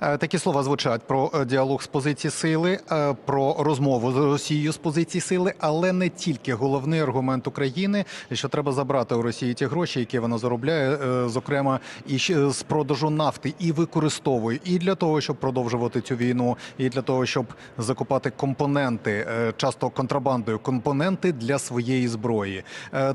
Е, Такі слова звучать про е, діалог з позиції сили, е, про розмову з Росією з позиції сили, але не тільки головний аргумент України, що треба забрати у Росії ті гроші, які вона заробляє, зокрема і з продажу нафти, і використовує і для того, щоб продовжувати цю війну, і для того, щоб закупати компоненти, часто контрабандою, компоненти для своєї зброї.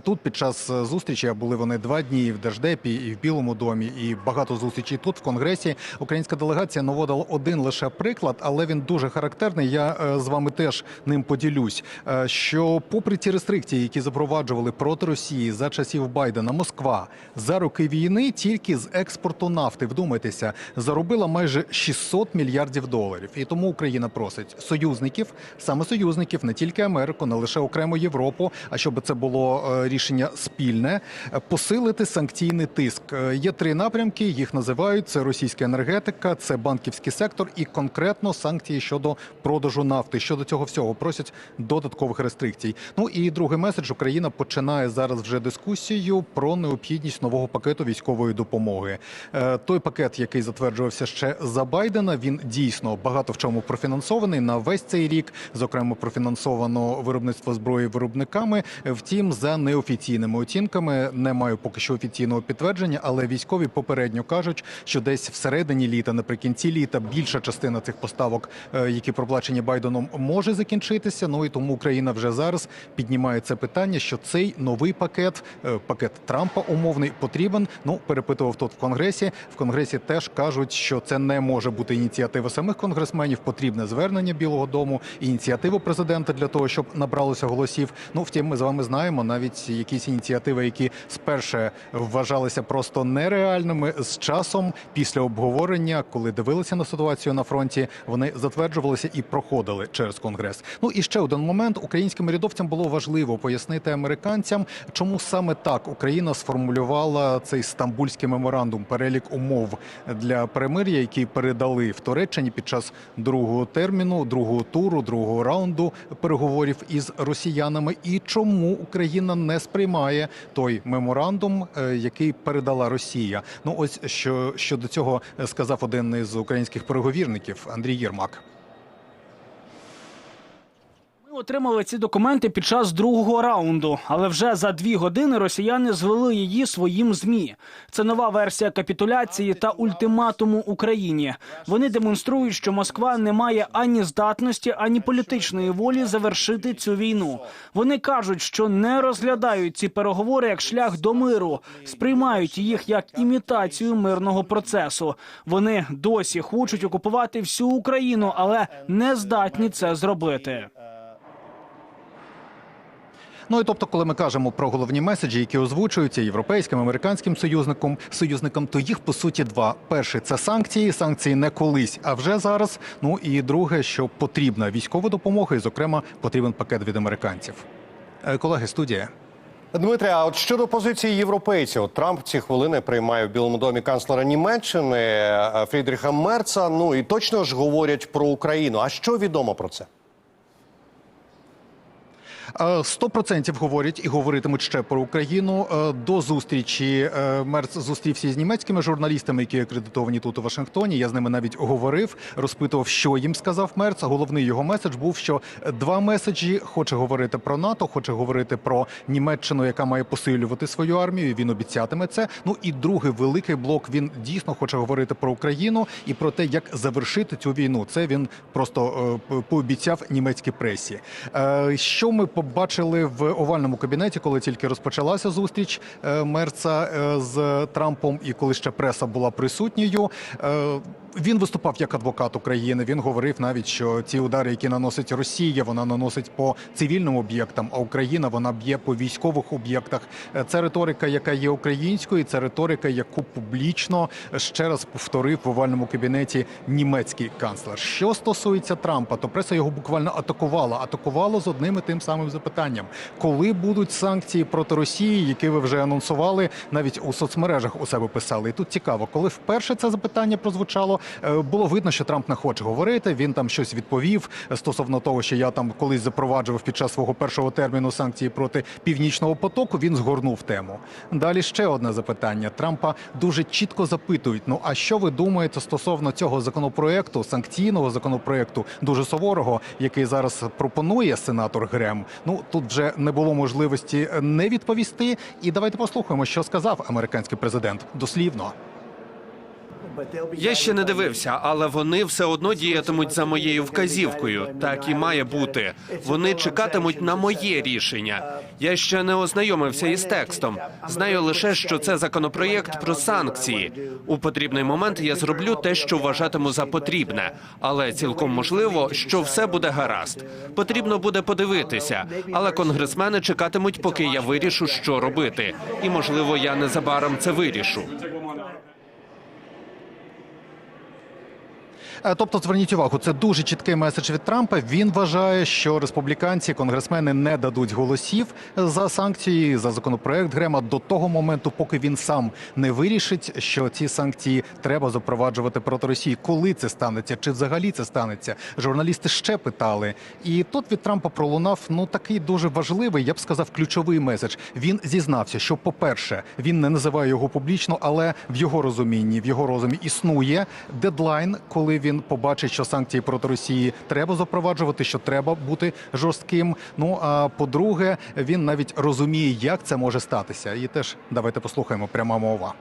Тут під час зустрічі були вони два дні і в Держдепі, і в Білому домі, і багато зустрічей тут в Конгресі. Українська делегація наводила один лише приклад, але він дуже характерний. Я е, з вами теж ним поділюсь. Е, Що, попри ті рестрикції, які запроваджували проти Росії за часів Байдена, Москва за роки війни тільки з експорту нафти, вдумайтеся, заробила майже 600 мільярдів доларів. І тому Україна просить союзників, саме союзників, не тільки Америку, не лише окремо Європу, а щоб це було е, рішення спільне, посилити санкційний тиск. Є три напрямки. Їх називають це російська енергетика, це банківський сектор і конкретно санкції щодо продажу нафти. Щодо цього всього просять додаткових рестрикцій. Ну і другий меседж Україна починає зараз вже дискусію про необхідність нового пакету військової допомоги. Е, Той пакет, який затверджувався ще за Байдена, він дійсно багато в чому профінансований на весь цей рік. Зокрема, профінансовано виробництво зброї виробниками. Втім, за неофіційними оцінками не маю поки що офіційного підтвердження, але військові попередньо кажуть, що десь всередині літа, наприкінці літа, більша частина цих поставок, е, які проплачені Байденом, може закінчитися. Ну і тому Україна вже зараз піднімає це питання, що цей новий пакет, е, пакет Трампа умовний, потрібен. Ну перепитував тут в конгресі. В конгресі теж кажуть, що це не може бути ініціатива самих конгресменів. Потрібне звернення Білого Дому, ініціатива президента для того, щоб набралося голосів. Ну втім, ми з вами знаємо навіть якісь ініціативи, які сперше вважалися просто нереальними з часом після обговорення, коли дивилися на ситуацію на фронті, вони затверджувалися і проходили через конгрес. Ну і ще один момент: українським рядовцям було важливо пояснити американцям, чому саме так Україна сформулювала цей стамбульський меморандум, перелік умов для перемир'я, які передали в Туреччині під час другого терміну, другого туру, другого раунду переговорів із росіянами, і чому Україна не сприймає той меморандум, е, який передала Росія. Ну ось що щодо цього е, сказав один із українських переговірників Андрій Єрмак. Отримали ці документи під час другого раунду, але вже за дві години росіяни звели її своїм змі. Це нова версія капітуляції та ультиматуму Україні. Вони демонструють, що Москва не має ані здатності, ані політичної волі завершити цю війну. Вони кажуть, що не розглядають ці переговори як шлях до миру, сприймають їх як імітацію мирного процесу. Вони досі хочуть окупувати всю Україну, але не здатні це зробити. Ну і тобто, коли ми кажемо про головні меседжі, які озвучуються європейським, американським союзником, союзникам, то їх по суті два: перший це санкції, санкції не колись, а вже зараз. Ну і друге, що потрібна військова допомога, і зокрема потрібен пакет від американців. Е, Колеги, студія. Дмитре, а от щодо позиції європейців, Трамп ці хвилини приймає в Білому домі канцлера Німеччини е, Фрідріха Мерца. Ну і точно ж говорять про Україну. А що відомо про це? Е, Сто процентів говорять і говоритимуть ще про Україну. Е, До зустрічі е, Мерц зустрівся з німецькими журналістами, які акредитовані тут у Вашингтоні. Я з ними навіть говорив, розпитував, що їм сказав Мерц. Головний його меседж був, що два меседжі хоче говорити про НАТО, хоче говорити про Німеччину, яка має посилювати свою армію. Він обіцятиме це. Ну і другий великий блок він дійсно хоче говорити про Україну і про те, як завершити цю війну. Це він просто е, пообіцяв німецькій пресі. Е, Що ми побачили в овальному кабінеті, коли тільки розпочалася зустріч е, Мерца е, з Трампом, і коли ще преса була присутньою. Е, Він виступав як адвокат України. Він говорив навіть, що ті удари, які наносить Росія, вона наносить по цивільним об'єктам, а Україна вона б'є по військових об'єктах. Це риторика, яка є українською, це риторика, яку публічно ще раз повторив в овальному кабінеті німецький канцлер. Що стосується Трампа, то преса його буквально атакувала. Атакувала з одним і тим самим запитанням: коли будуть санкції проти Росії, які ви вже анонсували, навіть у соцмережах у себе писали. І тут цікаво, коли вперше це запитання прозвучало, е, було видно, що Трамп не хоче говорити. Він там щось відповів стосовно того, що я там колись запроваджував під час свого першого терміну санкції проти північного потоку. Він згорнув тему. Далі ще одне запитання. Трампа дуже чітко запитують: ну а що ви думаєте стосовно цього законопроекту, санкційного законопроекту, дуже суворого, який зараз пропонує сенатор Грем? Ну тут вже не було можливості не відповісти. І давайте послухаємо, що сказав американський президент дослівно. Я ще не дивився, але вони все одно діятимуть за моєю вказівкою. Так і має бути. Вони чекатимуть на моє рішення. Я ще не ознайомився із текстом. Знаю лише, що це законопроєкт про санкції. У потрібний момент я зроблю те, що вважатиму за потрібне, але цілком можливо, що все буде гаразд. Потрібно буде подивитися, але конгресмени чекатимуть, поки я вирішу, що робити, і можливо, я незабаром це вирішу. Тобто, зверніть увагу, це дуже чіткий меседж від Трампа. Він вважає, що республіканці, конгресмени не дадуть голосів за санкції за законопроект Грема до того моменту, поки він сам не вирішить, що ці санкції треба запроваджувати проти Росії. Коли це станеться, чи взагалі це станеться? Журналісти ще питали. І тут від Трампа пролунав ну такий дуже важливий, я б сказав, ключовий меседж. Він зізнався, що, по-перше, він не називає його публічно, але в його розумінні, в його розумі існує дедлайн, коли він побачить, що санкції проти Росії треба запроваджувати, що треба бути жорстким. Ну а по-друге, він навіть розуміє, як це може статися. І теж давайте послухаємо пряма мова.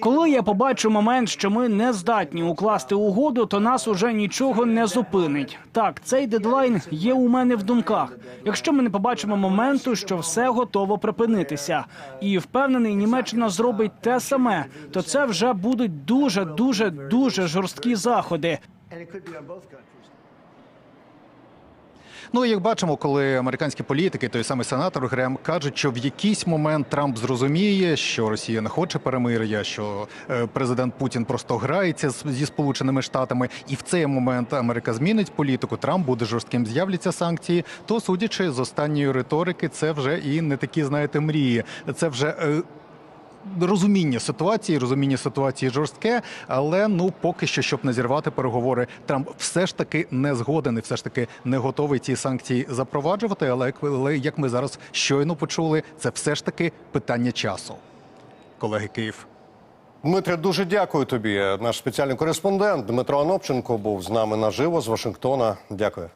Коли я побачу момент, що ми не здатні укласти угоду, то нас уже нічого не зупинить. Так, цей дедлайн є у мене в думках. Якщо ми не побачимо моменту, що все готово припинитися, і впевнений, Німеччина зробить те саме, то це вже будуть дуже, дуже, дуже жорсткі заходи. Ну і як бачимо, коли американські політики, той самий сенатор Грем, кажуть, що в якийсь момент Трамп зрозуміє, що Росія не хоче перемир'я, що е, президент Путін просто грається зі Сполученими Штатами, і в цей момент Америка змінить політику. Трамп буде жорстким, з'являться санкції. То судячи з останньої риторики, це вже і не такі, знаєте, мрії. Це вже. Розуміння ситуації, розуміння ситуації жорстке, але ну поки що, щоб не зірвати переговори, Трамп все ж таки не згоден і все ж таки не готовий ці санкції запроваджувати. Але як ми зараз щойно почули, це все ж таки питання часу. Колеги Київ. Дмитре, дуже дякую тобі. Наш спеціальний кореспондент Дмитро Анопченко був з нами наживо з Вашингтона. Дякую.